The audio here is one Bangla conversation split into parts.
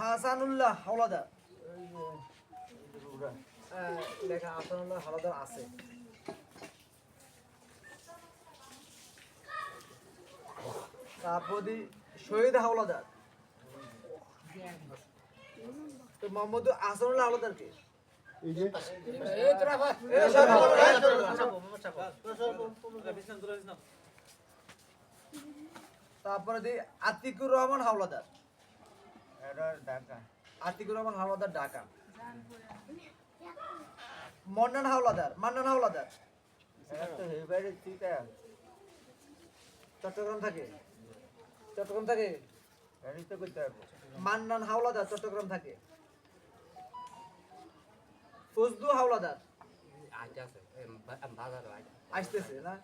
হাসানুল্লাহ হাওলাদার। লেখা হাসানুল্লাহ হাওলাদার আছে। তারপর শহীদ হাওলাদার। তো মোহাম্মদ তারপরে আতিকুর রহমান হাওলাদার। আতিকুর রহমান হাওলাদার ঢাকা। মন্নান হাওলাদার মান্নান হাওলাদার। চট্টগ্রাম থাকে। চট্টগ্রাম থাকে? মান্নান হাওলাদার চট্টগ্রাম থাকে। ফজলু হাওলাদার। আসতেছে না?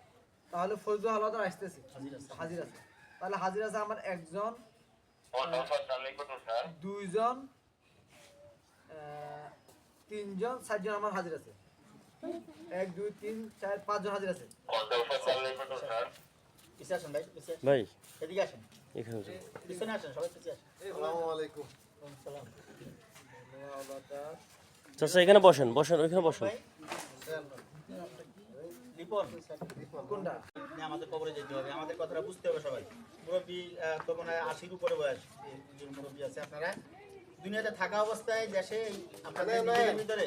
তাহলে ফজলু হাওলাদার আসতেছে। হাজির আছে। তাহলে হাজির আছে আমার একজন দুইজন তিনজন চারজন আমার হাজির আছে। এক দুই তিন চার পাঁচজন হাজির আছে। ভাই। এদিকে আসেন। এখানে পিছনে আসেন সবাই পিছিয়ে আসেন। আসসালামু আলাইকুম। চাচা এখানে বসেন বসেন ওইখানে বসেন। ভাই। রিপন কোনটা? আমাদের কবরে যেতে হবে। আমাদের কথাটা বুঝতে হবে সবাই। মুরব্বী তো মনে হয় আশির উপরে বয়স। এই মুরব্বী আছে আপনারা। দুনিয়াতে থাকা অবস্থায় দেশে আপনাদের ভিতরে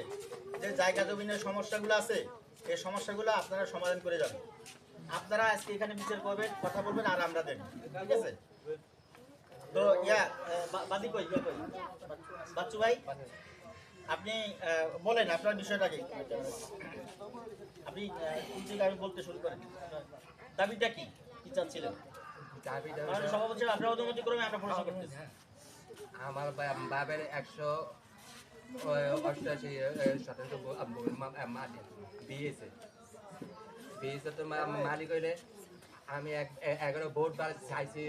যে জায়গা জমিনের সমস্যাগুলো আছে এই সমস্যাগুলো আপনারা সমাধান করে যাবেন। আপনারা আজকে এখানে বিচার করবেন কথা বলবেন আর আমরা দেখব ঠিক আছে? তো ইয়া বাদি কই? বাচ্চু ভাই? আপনি বলেন আপনার বিষয়টা কি? আপনি আমি বলতে শুরু করেন? দাবিটা কি? কি চাচ্ছিলেন? সভাপতি আপনার অনুমতি ক্রমে আমরা প্রশ্ন করতেছি। আমার বা- বাবার একশো অষ্টআশি শতাংশ মাটি দিয়েছে। দিয়েছে তো মালিক হইলে আমি এগারো বার চাইছি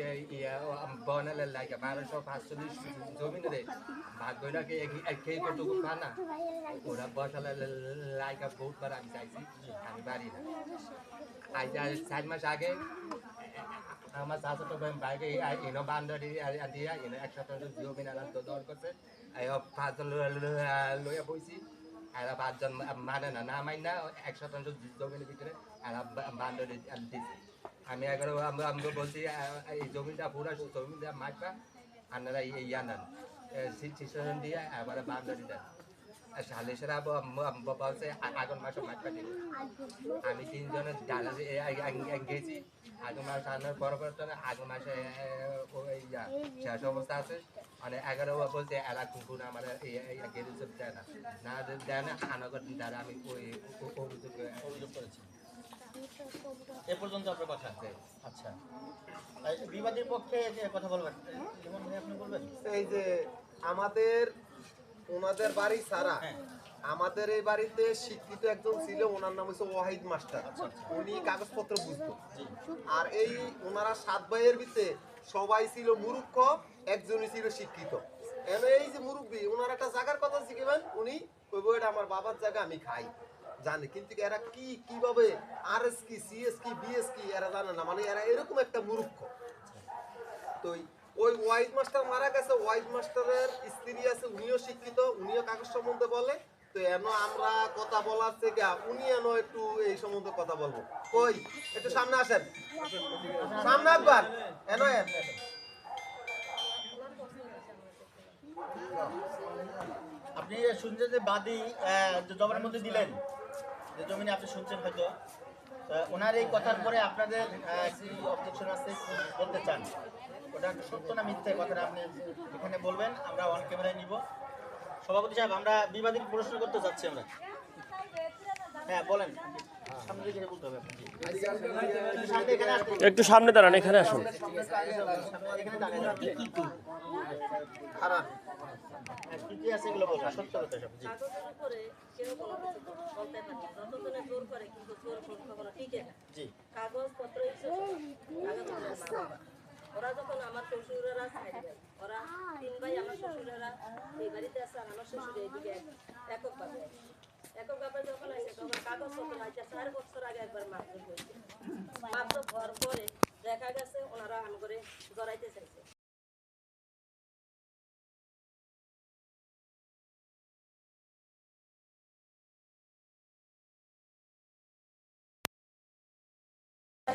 বনালের লাগে বারোশো পাঁচচল্লিশ জমি রে ভাগ্য নাকি খেয়ে করতে পা না? ওরা বসালে লাইকা ভোট বার আমি চাইছি, আমি পারি না। আজ চার মাস আগে, আমার তো বাইকে ইনো বান্ধবী দিয়া ইনো এক শতাংশ জমি নালা দল করছে। এই পাঁচজন লইয়া বইছি। এরা পাঁচজন মানে না না মাই না, এক শতাংশ জমির ভিতরে এরা বান্ধবী দিছে। আমি এগারো আমি বলছি এই জমিটা পুরো জমিটা মাঠটা, আপনারা ইয়া নেন। সিচুয়েশন দিয়ে এবারে বান্ধবী দেন। সালেসেরা বলছে আগুন মাসে মাঠ কাটিয়ে আমি তিনজনের ডালা গেছি আগুন মাস আনার পর পর তো আগুন মাসে ইয়া, শেষ অবস্থা আছে। মানে এগারো বলছে, এরা কুকুর আমার গেড়ে দেয় না। না দেয় না আনাগর দ্বারা আমি অভিযোগ অভিযোগ করেছি। এ পর্যন্ত আপনার কথা আচ্ছা। বিবাদীর পক্ষে কথা বলবেন আপনি বলবেন? এই যে আমাদের ওনাদের বাড়ি সারা হ্যাঁ। আমাদের এই বাড়িতে শিক্ষিত একজন ছিল ওনার নাম হচ্ছে ওয়াহিদ মাস্টার। উনি কাগজপত্র বুঝতো। আর এই ওনারা সাত ভাইয়ের ভিতরে সবাই ছিল মূর্খ একজনই ছিল শিক্ষিত। এই যে মুরব্বী ওনার একটা জায়গার কথা শিখেবেন উনি কইব এটা আমার বাবার জায়গা আমি খাই। জানে, কিন্তু এরা কি, কীভাবে আর এস কি সিএস কি বিএস কি, এরা জানে না। মানে এরা এরকম একটা মূর্খ। তো ওই- ওয়াইড মাস্টার মারা গেছে ওয়াইড মাস্টারের স্ত্রী আছে, উনিও শিক্ষিত, উনিও কাগজ সম্বন্ধে বলে। তো এন আমরা কথা বলার থেকে, উনি এন একটু এই সম্বন্ধে কথা বলব। কই? একটু সামনে আসেন। সামনে একবার। এন আপনি শুনছেন যে বাদী জবানের মধ্যে দিলেন। যে জমিনে আপনি শুনছেন হয়তো ওনার এই কথার পরে আপনাদের অবজেকশন আছে বলতে চান। ওটা সত্য না মিথ্যে কথাটা আপনি এখানে বলবেন আমরা অন ক্যামেরায় নিব। সভাপতি সাহেব আমরা বিবাদী প্রশ্ন করতে চাচ্ছি আমরা। হ্যাঁ বলেন। সামনে দিকে বলতে হবে আপনাকে। একটু সামনে একটু সামনে দাঁড়ান এখানে আসুন কি কি আছে এগুলো বলবেন সত্য কথা সব কাগজের উপরে কেউ কোনো কিছু বলতে পারে যতজনে জোর করে কিন্তু জোর করে কখনো টিকে না। জি। কাগজপত্র হিসেবে ওরা যখন আমার শ্বশুরেরা ওরা তিন ভাই আমার শ্বশুরেরা এই বাড়িতে আছে আর আমার শ্বশুর এইদিকে এক- এককভাবে আছে। এককভাবে যখন আছে তখন কাগজপত্র আছে চার বছর আগে একবার মারধর হয়েছে মারধর হওয়ার পরে দেখা গেছে ওনারা আম করে জড়াইতে চাইছে।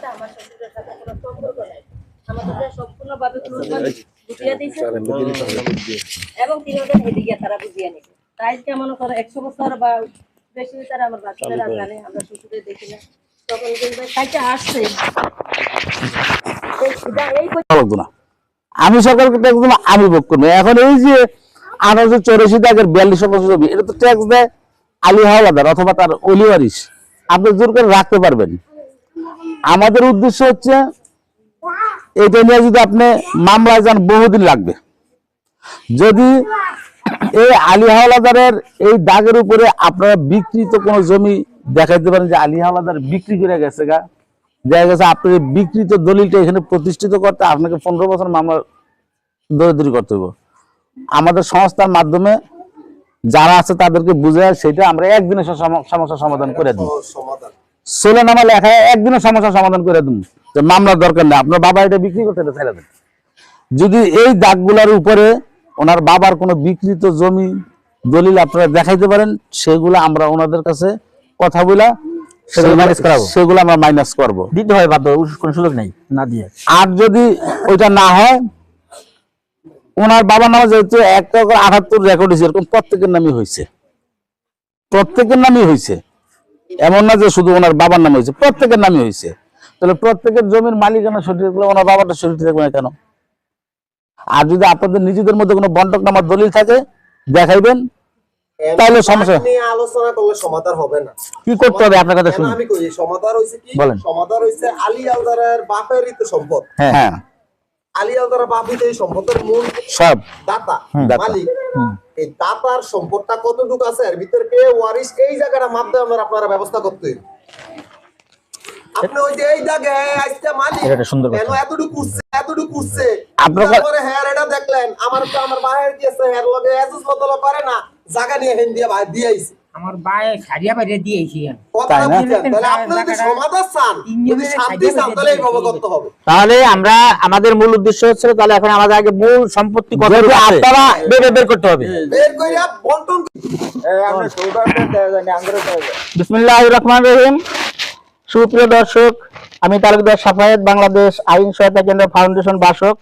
সাথে আমার শ্বশুরের সাথে কোনো সম্পর্ক নাই। আমাদের সম্পূর্ণভাবে ক্লোজ বুঝিয়ে দিয়েছে। এবং তিনি ওদের এদিকে তারা বুঝিয়ে নিছে তাই কেমন করে একশো বছর বা বেশি তারা আমার বাচ্চারা জানে আমরা শ্বশুরে দেখি না। তখন কিন্তু খাইতে আসছে। এই সুদা এই লাগতো না। আমি সরকারকে ট্যাক্স দেবো আমি ভোগ করব। এখন এই যে আঠারোশো চৌরাশি টাকার বিয়াল্লিশ শতাংশ জমি এটা তো ট্যাক্স দেয় আলী হাওলাদার অথবা তার অলিওয়ারিস আপনি জোর করে রাখতে পারবেন। আমাদের উদ্দেশ্য হচ্ছে, এটা নিয়ে যদি আপনি মামলায় যান, বহুদিন লাগবে। যদি এই আলী হাওলাদারের এই দাগের উপরে আপনারা বিকৃত কোনো জমি দেখাইতে পারেন যে আলী হাওলাদার বিক্রি করে গেছে গা, দেখা গেছে আপনার এই বিকৃত দলিলটা এখানে প্রতিষ্ঠিত করতে আপনাকে পনেরো বছর মামলা দৌড়াদৌড়ি করতে হবে আমাদের সংস্থার মাধ্যমে যারা আছে তাদেরকে বুঝে সেটা আমরা একদিনে সে সম- সমস্যার সমাধান করে দিই। সোলে নামা লেখায় একদিনে সমস্যার সমাধান করে দিন যে মামলার দরকার নেই। আপনার বাবা এটা বিক্রি করতে এটা ছেড়ে দেন। যদি এই দাগগুলার উপরে ওনার বাবার কোনো বিকৃত জমি দলিল আপনারা দেখাইতে পারেন সেগুলো আমরা ওনাদের কাছে কথা বলা সেগুলো minus করাবো। সেগুলো আমরা মাইনাস করব। দিতে হয় বাধ্য কোনো সুযোগ নেই না দিয়ে। আর যদি ওইটা না হয় ওনার বাবার নামে যেহেতু একটা রেকর্ড হয়েছে এরকম প্রত্যেকের নামই হয়েছে। প্রত্যেকের নামই হয়েছে। এমন না যে শুধু ওনার বাবার নামে হয়েছে প্রত্যেকের নামই হয়েছে। তাহলে প্রত্যেকের জমির মালিকানা সঠিক থাকলে ওনার বাবাটা সঠিক থাকবে না কেন? আর যদি আপনাদের নিজেদের মধ্যে কোনো বন্টক নামার দলিল থাকে দেখাইবেন তাহলে সমস্যা- আলোচনা করলে সমাধান হবে না। কি করতে হবে? আপনার কথা শুনুন। আমি কই সমাধান হইছে কি? বলেন। সমাধান হইছে আলী আলদারের বাপেরই তো সম্পদ। হ্যাঁ। আলী আলদারের বাপই তো এই সম্পদের মূল সব। দাতা। মালিক। এই দাতার সম্পদটা কতটুকু আছে এর ভিতরে কে ওয়ারিস এই জায়গাটা মাধ্যমে আপনারা ব্যবস্থা করতে। আপনি ওই যে এই জায়গায় আজকে মালিক এটা সুন্দর কেন এতটুকু উঠছে এতটুকু উঠছে। আপনার হ্যাঁ এটা দেখলেন আমার তো আমার বাইরে দিয়েছে লগে বদল করে না জায়গা নিয়ে হেন দিয়ে দিয়ে আইছে। আমার বায়ে সারিয়া বাইরে দিয়েছি। তাহলে আপনি যদি সমাধান চান যদি শান্তি চান তাহলে এইভাবে করতে হবে। তাহলে আমরা আমাদের মূল উদ্দেশ্য হচ্ছে তাহলে এখন আমাদের আগে মূল সম্পত্তি আপনারা বের বের করতে হবে। বের কইরা বন্টন বিসমিল্লাহ রহমান রহিম। সুপ্রিয় দর্শক আমি তালুকদার সাফায়েত বাংলাদেশ আইন সহায়তা কেন্দ্র ফাউন্ডেশন বাসক।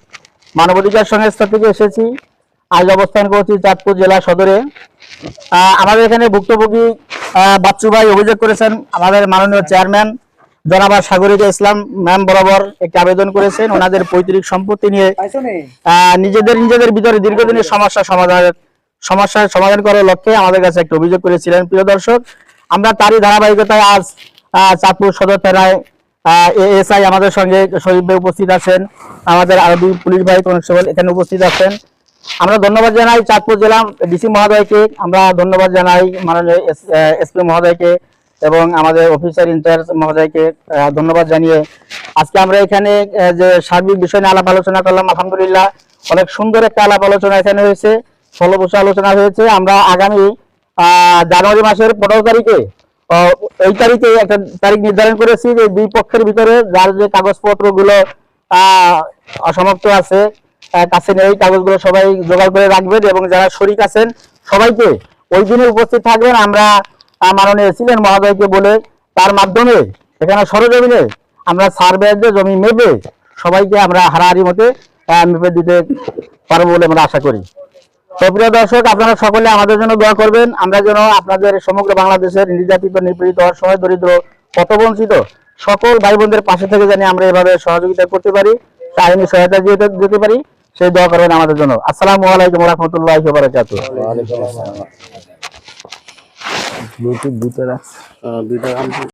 মানবাধিকার সংস্থা থেকে এসেছি। আজ অবস্থান করছি চাঁদপুর জেলা সদরে। আমাদের এখানে ভুক্তভোগী বাচ্চু ভাই অভিযোগ করেছেন। আমাদের মাননীয় চেয়ারম্যান জনাবা সাগরিকা ইসলাম ম্যাম বরাবর একটি আবেদন করেছেন। ওনাদের পৈতৃক সম্পত্তি নিয়ে নিজেদের নিজেদের ভিতরে দীর্ঘদিনের সমস্যা সমাধানের সমস্যার সমাধান করার লক্ষ্যে আমাদের কাছে একটা অভিযোগ করেছিলেন। প্রিয় দর্শক, আমরা তারই ধারাবাহিকতায় আজ চাঁদপুর সদর থানায় এএসআই আমাদের সঙ্গে শরীফ ভাই উপস্থিত আছেন। আমাদের আরবি পুলিশ ভাই কনস্টেবল এখানে উপস্থিত আছেন। আমরা ধন্যবাদ জানাই চাঁদপুর জেলা ডিসি মহোদয়কে আমরা ধন্যবাদ জানাই মাননীয় এসপি মহোদয়কে এবং আমাদের অফিসার ইনচার্জ মহোদয়কে ধন্যবাদ জানিয়ে আজকে আমরা এখানে যে সার্বিক বিষয় নিয়ে আলাপ আলোচনা করলাম আলহামদুলিল্লাহ অনেক সুন্দর একটা আলাপ আলোচনা এখানে হয়েছে ফলপ্রসূ আলোচনা হয়েছে আমরা আগামী জানুয়ারি মাসের পনেরো তারিখে এই তারিখে একটা তারিখ নির্ধারণ করেছি যে দুই পক্ষের ভিতরে যার যে কাগজপত্রগুলো আহ, অসমাপ্ত আছে কাছে এই কাগজগুলো সবাই জোগাড় করে রাখবেন এবং যারা শরিক আছেন সবাইকে ওই দিনে উপস্থিত থাকবেন। আমরা মাননীয় ছিলেন মহোদয়কে বলে তার মাধ্যমে এখানে সরজমিনে আমরা সার্ভে জমি মেপে সবাইকে আমরা হারাহারি মতে মেপে দিতে পারব বলে আমরা আশা করি। তো দর্শক, আপনারা সকলে আমাদের জন্য দোয়া করবেন। আমরা যেন আপনাদের সমগ্র বাংলাদেশের নির্যাতিত, নিপীড়িত, অসহায়, দরিদ্র, পথবঞ্চিত সকল ভাই বোনদের পাশে থেকে জানি আমরা এভাবে সহযোগিতা করতে পারি। আইনি সহায়তা দিয়ে দিতে পারি সেই দোয়া করবেন আমাদের জন্য। আসসালামু আলাইকুম রহমতুল্লাহ বারাকাতুহ। ব্লুটুথ দুটো রাখ। দুইটা